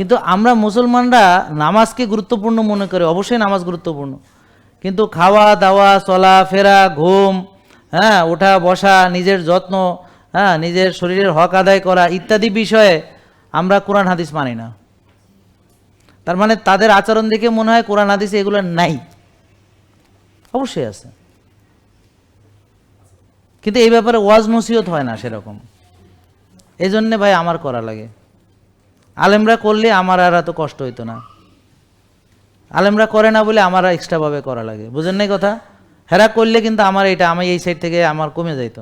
কিন্তু আমরা মুসলমানরা নামাজকে গুরুত্বপূর্ণ মনে করি, অবশ্যই নামাজ গুরুত্বপূর্ণ। কিন্তু খাওয়া, দাওয়া, চলা, ফেরা, ঘুম হ্যাঁ ওঠা, বসা, নিজের যত্ন হ্যাঁ নিজের শরীরের হক আদায় করা ইত্যাদি বিষয়ে আমরা কোরআন, হাদিস মানি না। তার মানে তাদের আচরণ দেখে মনে হয় কোরআন, হাদিসে এগুলো নাই। অবশ্যই আছে। কিন্তু এই ব্যাপারে ওয়াজ নসিহত হয় না সেরকম। এই জন্যে ভাই আমার করা লাগে। আলেমরা করলে আমার আর এত কষ্ট হইতো না। আলেমরা করে না বলে আমার এক্সট্রাভাবে করা লাগে। বুঝেন নাই কথা? হেরা করলে কিন্তু আমার এটা, আমি এই সাইড থেকে আমার কমে যাইত।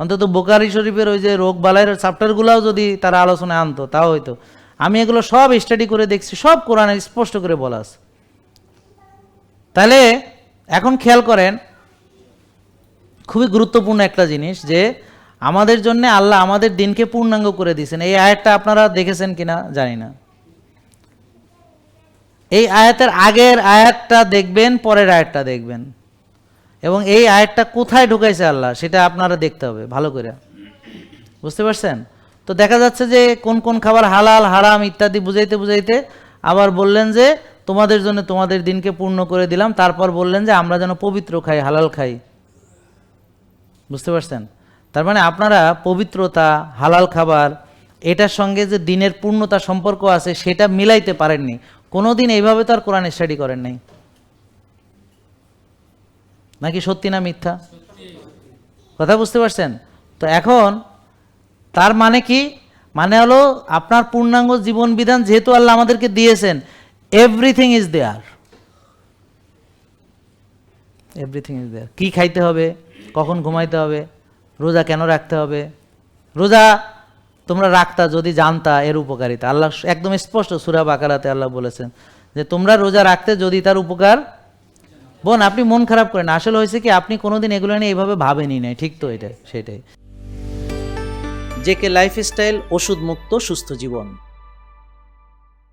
অন্তত বোকারি শরীফের ওই যে রোগ বালাইয়ের চ্যাপ্টারগুলোও যদি তারা আলোচনায় আনতো, তাও হইতো। আমি এগুলো সব স্টাডি করে দেখছি, সব কোরআনে স্পষ্ট করে বলা আছে। তাহলে এখন খেয়াল করেন, খুবই গুরুত্বপূর্ণ একটা জিনিস যে আমাদের জন্য আল্লাহ আমাদের দিনকে পূর্ণাঙ্গ করে দিয়েছেন। এই আয়াতটা আপনারা দেখেছেন কিনা জানি না। এই আয়াতের আগের আয়াতটা দেখবেন, পরের আয়াতটা দেখবেন। এবং এই আয়াতটা কোথায় ঢুকাইছে আল্লাহ, সেটা আপনারা দেখতে হবে ভালো করে। বুঝতে পারছেন? তো দেখা যাচ্ছে যে কোন কোন খাবার হালাল, হারাম ইত্যাদি বুঝাইতে বুঝাইতে আবার বললেন যে, তোমাদের জন্য তোমাদের দিনকে পূর্ণ করে দিলাম। তারপর বললেন যে, আমরা যেন পবিত্র খাই, হালাল খাই। বুঝতে পারছেন? তার মানে আপনারা পবিত্রতা, হালাল খাবার, এটার সঙ্গে যে দিনের পূর্ণতা সম্পর্ক আছে সেটা মিলাইতে পারেননি। কোনো দিন এইভাবে তো আর কোরআন স্টাডি করেন নাই। নাকি সত্যি না মিথ্যা? কথা বুঝতে পারছেন? তো এখন তার মানে কি? মানে হলো আপনার পূর্ণাঙ্গ জীবন বিধান যেহেতু আল্লাহ আমাদেরকে দিয়েছেন everything is there everything is there কী খাইতে হবে? কখন ঘুমাইতে হবে? রোজা কেন রাখতে হবে? রোজা তোমরা রাখতা যদি জানতা এর উপকারিতা। আল্লাহ একদম স্পষ্ট সুরা বাকারাতে আল্লাহ বলেছেন যে, তোমরা রোজা রাখতে যদি তার উপকার বোন, আপনি মন খারাপ করেন। আসলে হয়েছে কি, আপনি কোনোদিন এগুলো নিয়ে এইভাবে ভাবেনি নাই। ঠিক তো এটা, সেটাই। জেকে লাইফস্টাইল ওষুধ মুক্ত সুস্থ জীবন।